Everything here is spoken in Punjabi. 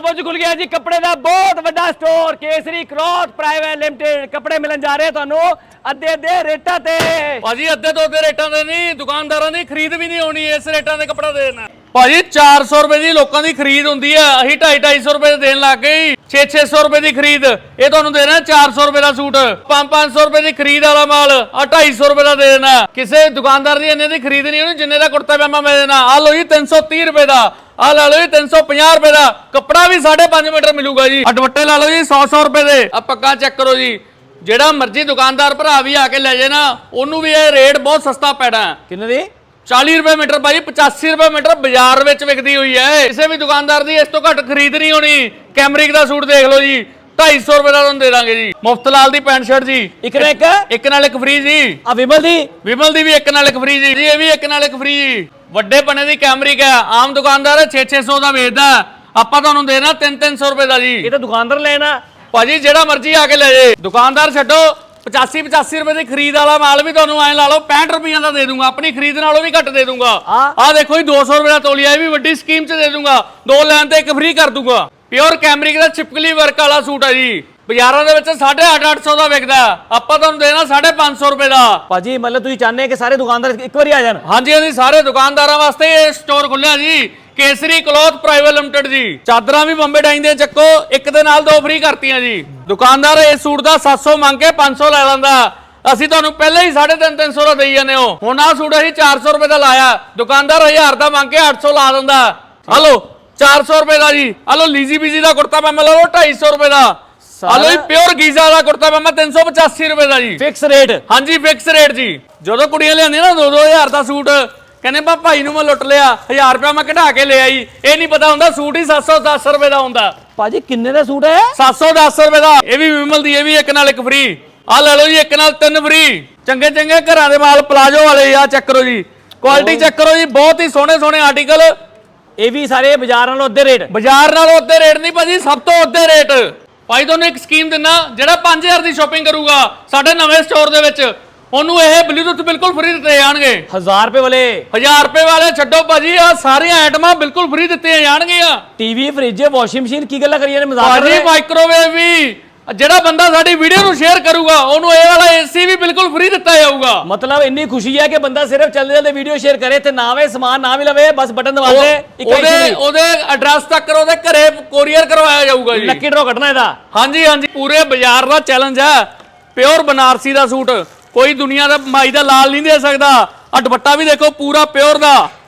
ਪੰਜਾਬੋਂ ਚ ਖੁੱਲ ਗਿਆ ਜੀ ਕੱਪੜੇ ਦਾ ਬਹੁਤ ਵੱਡਾ store Kesari cloth private limited ਕੱਪੜੇ ਮਿਲਣ ਜਾ ਰਹੇ ਤੁਹਾਨੂੰ ਅੱਧੇ ਅੱਧੇ ਰੇਟਾਂ ਤੇ। ਭਾਜੀ ਅੱਧੇ ਤੋਂ ਅੱਧੇ ਰੇਟਾਂ ਦੇ ਨਹੀਂ ਦੁਕਾਨਦਾਰਾਂ ਦੀ ਖਰੀਦ ਵੀ ਨਹੀਂ ਹੋਣੀ ਇਸ ਰੇਟਾਂ ਦੇ ਕੱਪੜਾ ਦੇਣਾ ਭਾਜੀ 400 ਰੁਪਏ ਦੀ ਲੋਕਾਂ ਦੀ ਖਰੀਦ ਹੁੰਦੀ ਆ ਅਸੀਂ 2.5 250 ਰੁਪਏ ਦੇ ਦੇਣ ਲੱਗ ਗਏ 6 600 ਰੁਪਏ ਦੀ ਖਰੀਦ। ਇਹ ਤੁਹਾਨੂੰ ਦੇ ਦੇਣਾ 400 ਰੁਪਏ ਦਾ ਸੂਟ। 5 500 ਰੁਪਏ ਦੀ ਖਰੀਦ ਵਾਲਾ ਮਾਲ ਆ 250 ਰੁਪਏ ਦਾ ਦੇ ਦੇਣਾ। ਕਿਸੇ ਦੁਕਾਨਦਾਰ ਦੀ ਇੰਨੇ ਦੀ ਖਰੀਦ ਨਹੀਂ ਹੋਣੀ, ਜਿੰਨੇ ਦਾ ਕੁੜਤਾ ਪਜਾਮਾ ਮੈਂ ਦੇਣਾ। ਆ ਲਓ ਜੀ 330 ਰੁਪਏ ਦਾ। ਆ ਲਾ ਲਓ ਜੀ 350 ਰੁਪਏ ਦਾ। ਕੱਪੜਾ ਵੀ 5.5 ਮੀਟਰ ਮਿਲੂਗਾ ਜੀ। ਆ ਲਾ ਲਓ ਜੀ 100 100 ਰੁਪਏ ਦੇ। ਆ ਪੱਕਾ ਚੈੱਕ ਕਰੋ ਜੀ। ਜਿਹੜਾ ਮਰਜ਼ੀ ਦੁਕਾਨਦਾਰ ਭਰਾ ਵੀ ਆ ਕੇ ਲੈ ਜੇ ਨਾ, ਉਹਨੂੰ ਵੀ ਇਹ ਰੇਟ ਬਹੁਤ ਸਸਤਾ ਪੈਣਾ। ਕਿੰਨੇ ਦੀ? 40 ਰੁਪਏ ਮੀਟਰ ਭਾਈ 85 ਰੁਪਏ ਮੀਟਰ ਬਾਜ਼ਾਰ ਵਿੱਚ ਵਿਕਦੀ ਹੋਈ ਹੈ। ਕਿਸੇ ਵੀ ਦੁਕਾਨਦਾਰ ਦੀ ਇਸ ਤੋਂ ਘੱਟ ਖਰੀਦ ਨਹੀਂ ਹੋਣੀ ਕੈਮਰਿਕ ਦਾ ਸੂਟ ਦੇਖ ਲਓ ਜੀ 250 ਰੁਪਏ ਦਾ ਤੁਹਾਨੂੰ ਦੇ ਦਾਂਗੇ ਜੀ। ਮੁਫਤ ਲਾਲ ਦੀ ਪੈਂਟ ਸ਼ਰਟ ਜੀ। ਇੱਕ ਨਾ ਇੱਕ? ਇੱਕ ਨਾਲ ਇੱਕ ਫ੍ਰੀ ਜੀ। ਆ ਵਿਮਲ ਦੀ? ਵਿਮਲ ਦੀ ਵੀ ਇੱਕ ਨਾਲ ਇੱਕ ਫ੍ਰੀ ਜੀ। ਜੀ ਇਹ ਵੀ ਇੱਕ ਨਾਲ ਇੱਕ ਫ੍ਰੀ ਜੀ। ਵੱਡੇ ਪਨੇ ਦੀ ਕੈਮਰਿਕ ਹੈ। ਆਮ ਦੁਕਾਨਦਾਰ 6-600 ਦਾ ਵੇਚਦਾ। ਆਪਾਂ ਤੁਹਾਨੂੰ ਦੇਣਾ 3-300 ਰੁਪਏ ਦਾ ਜੀ। ਇਹ ਤਾਂ ਦੁਕਾਨਦਾਰ ਲੈਣਾ। ਭਾਜੀ ਜਿਹੜਾ ਮਰਜ਼ੀ ਆ ਕੇ ਲੈ ਜੇ। ਦੁਕਾਨਦਾਰ ਛੱਡੋ। 85 85 ਰੁਪਏ ਦੀ ਖਰੀਦ ਵਾਲਾ ਮਾਲ ਵੀ ਤੁਹਾਨੂੰ ਐਂ ਲਾ ਲਓ 65 ਰੁਪਈਆਂ ਦਾ ਦੇ ਦੂੰਗਾ ਆਪਣੀ ਖਰੀਦ ਨਾਲੋਂ ਵੀ ਘੱਟ ਦੇ ਦੂੰਗਾ। ਹਾਂ। ਆਹ ਦੇਖੋ ਜੀ 200 ਰੁਪਏ ਦਾ ਤੋਲੀਆ ਇਹ ਵੀ ਵੱਡੀ ਸਕੀਮ 'ਚ ਦੇ ਦੂੰਗਾ। ਦੋ ਲੈਣ ਤੇ ਇੱਕ ਫ੍ਰੀ ਕਰ ਦੂੰਗਾ। ਪਿਓਰ ਕੈਮਰਿਕ ਦਾ ਚਿਪਕਲੀ ਵਰਕ ਵਾਲਾ ਸੂਟ ਹੈ ਜੀ। ਬਾਜ਼ਾਰਾਂ ਦੇ ਵਿੱਚ 850 800 ਦਾ ਵਿਕਦਾ। ਆਪਾਂ ਤੁਹਾਨੂੰ ਦੇਣਾ 550 ਰੁਪਏ ਦਾ। ਭਾਜੀ ਮਤਲਬ ਤੁਸੀਂ ਚਾਹੁੰਦੇ ਕਿ ਸਾਰੇ ਦੁਕਾਨਦਾਰ ਇੱਕ ਵਾਰੀ ਆ ਜਾਣ? ਹਾਂਜੀ ਹਾਂਜੀ ਸਾਰੇ ਦੁਕਾਨਦਾਰਾਂ ਵਾਸਤੇ ਇਹ ਸਟੋਰ ਖੁੱਲਿਆ ਜੀ। ਕੇਸਰੀ ਕਲੋਥ ਪ੍ਰਾਈਵੇਟ ਲਿਮਟਿਡ ਜੀ। ਚਾਦਰਾਂ ਵੀ ਬੰਬੇ ਡਾਈਂ ਦੇ ਚੱਕੋ ਇੱਕ ਦੇ ਨਾਲ ਦੋ ਫ੍ਰੀ ਕਰਤੀਆਂ ਜੀ। ਦੁਕਾਨਦਾਰ ਇਸ ਸੂਟ ਦਾ 700 ਮੰਗ ਕੇ 500 ਲੈ ਲੈਂਦਾ। ਅਸੀਂ ਤੁਹਾਨੂੰ ਪਹਿਲਾਂ ਹੀ 350 300 ਦਾ ਦੇਈ ਜਾਂਦੇ ਹੋ। ਹੁਣ ਆਹ ਸੂਟ ਅਸੀਂ 400 ਰੁਪਏ ਦਾ ਲਾਇਆ। ਦੁਕਾਨਦਾਰ 1000 ਦਾ ਮੰਗ ਕੇ 800 ਲਾ ਦਿੰਦਾ। ਹਲੋ 400 ਰੁਪਏ ਦਾ ਜੀ। ਹਲੋ ਲੀਜੀ ਬੀਜੀ ਦਾ ਕੁੜਤਾ ਪਜਾਮਾ ਲਓ 250 ਰੁਪਏ ਦਾ। ਹਲੋ ਪਿਓਰ ਗੀਜ਼ਾ ਦਾ ਕੁੜਤਾ ਪਜਾਮਾ 385 ਰੁਪਏ ਦਾ ਜੀ। ਫਿਕਸ ਰੇਟ ਹਾਂਜੀ ਫਿਕਸ ਰੇਟ ਜੀ। ਜਦੋਂ ਕੁੜੀਆਂ ਲਿਆਂਦੀਆਂ ਨਾ 2-2000 ਦਾ ਸੂਟ ਕਹਿੰਦੇ ਬਾ ਭਾਈ ਨੂੰ ਮੈਂ ਲੁੱਟ ਲਿਆ 1000 ਰੁਪਏ ਮੈਂ ਕਢਾ ਕੇ ਲੈ ਆਈ। ਇਹ ਨਹੀਂ ਪਤਾ ਹੁੰਦਾ ਸੂਟ ਹੀ 710 ਰੁਪਏ ਦਾ ਹੁੰਦਾ। ਭਾਜੀ ਕਿੰਨੇ ਦਾ ਸੂਟ ਹੈ? 710 ਰੁਪਏ ਦਾ। ਇਹ ਵੀ ਵਿਮਲ ਦੀ ਇਹ ਵੀ ਇੱਕ ਨਾਲ ਇੱਕ ਫ੍ਰੀ ਆ ਲੈ ਲਓ ਜੀ ਇੱਕ ਨਾਲ ਤਿੰਨ ਫ੍ਰੀ ਚੰਗੇ ਚੰਗੇ ਘਰਾਂ ਦੇ ਮਾਲ ਪਲਾਜੋ ਵਾਲੇ ਆ ਚੈੱਕ ਕਰੋ ਜੀ। ਕੁਆਲਿਟੀ ਚੈੱਕ ਕਰੋ ਜੀ ਬਹੁਤ ਹੀ ਸੋਹਣੇ ਸੋਹਣੇ ਆਰਟੀਕਲ ਇਹ ਵੀ ਸਾਰੇ ਬਾਜ਼ਾਰ ਨਾਲੋਂ ਅੱਧੇ ਰੇਟ ਬਾਜ਼ਾਰ ਨਾਲੋਂ ਅੱਧੇ ਰੇਟ ਨਹੀਂ ਭਾਜੀ ਸਭ ਤੋਂ ਅੱਧੇ ਰੇਟ ਭਾਈ ਤੁਹਾਨੂੰ ਇੱਕ ਸਕੀਮ ਦਿੰਨਾ ਜਿਹੜਾ 5000 ਦੀ ਸ਼ਾਪਿੰਗ ਕਰੂਗਾ ਸਾਡੇ ਨਵੇਂ ਸਟੋਰ ਦੇ ਵਿੱਚ। ਉਹਨੂੰ ਇਹ ਬਲੂਟੁੱਥ ਬਿਲਕੁਲ ਫ੍ਰੀ ਦਿੱਤੇ ਜਾਣਗੇ। 1000 ਰੁਪਏ ਵਾਲੇ। 1000 ਰੁਪਏ ਵਾਲੇ ਛੱਡੋ ਭਾਜੀ ਆ ਸਾਰੀਆਂ ਆਈਟਮਾਂ ਬਿਲਕੁਲ ਫ੍ਰੀ ਦਿੱਤੀਆਂ ਜਾਣਗੀਆਂ। ਟੀਵੀ ਫ੍ਰਿਜ ਵਾਸ਼ਿੰਗ ਮਸ਼ੀਨ ਕੀ ਗੱਲਾਂ ਕਰੀਆਂ ਨੇ ਮਜ਼ਾਕ ਭਾਜੀ ਮਾਈਕ੍ਰੋਵੇਵ ਵੀ। ਜਿਹੜਾ ਬੰਦਾ ਸਾਡੀ ਵੀਡੀਓ ਨੂੰ ਸ਼ੇਅਰ ਕਰੂਗਾ ਉਹਨੂੰ ਇਹ ਵਾਲਾ ਏਸੀ ਵੀ ਬਿਲਕੁਲ ਫ੍ਰੀ ਦਿੱਤਾ ਜਾਊਗਾ। ਮਤਲਬ ਇੰਨੀ ਖੁਸ਼ੀ ਹੈ ਕਿ ਬੰਦਾ ਸਿਰਫ ਚੱਲਦੇ ਚੱਲਦੇ ਵੀਡੀਓ ਸ਼ੇਅਰ ਕਰੇ ਤੇ ਨਾ ਵੇ ਸਮਾਨ ਨਾ ਵੀ ਲਵੇ ਬਸ ਬਟਨ ਦਬਾ ਦੇ ਉਹਦੇ ਉਹਦੇ ਐਡਰੈਸ ਤੱਕ ਉਹਦੇ ਘਰੇ ਕੋਰੀਅਰ ਕਰਵਾਇਆ ਜਾਊਗਾ ਜੀ। ਲੱਕੀ ਡਰਾ ਕੱਢਣਾ ਇਹਦਾ। ਹਾਂਜੀ ਹਾਂਜੀ ਪੂਰੇ ਬਾਜ਼ਾਰ ਦਾ ਚੈਲੰਜ ਹੈ। ਪਿਓਰ ਬਨਾਰਸੀ ਦਾ ਸੂਟ। ਕੋਈ ਦੁਨੀਆ ਦਾ ਮਾਈ ਦਾ ਲਾਲ ਨਹੀਂ ਦੇ ਸਕਦਾ। ਆ ਦੁਪੱਟਾ ਵੀ ਦੇਖੋ, ਪੂਰਾ ਪਿਓਰ ਦਾ।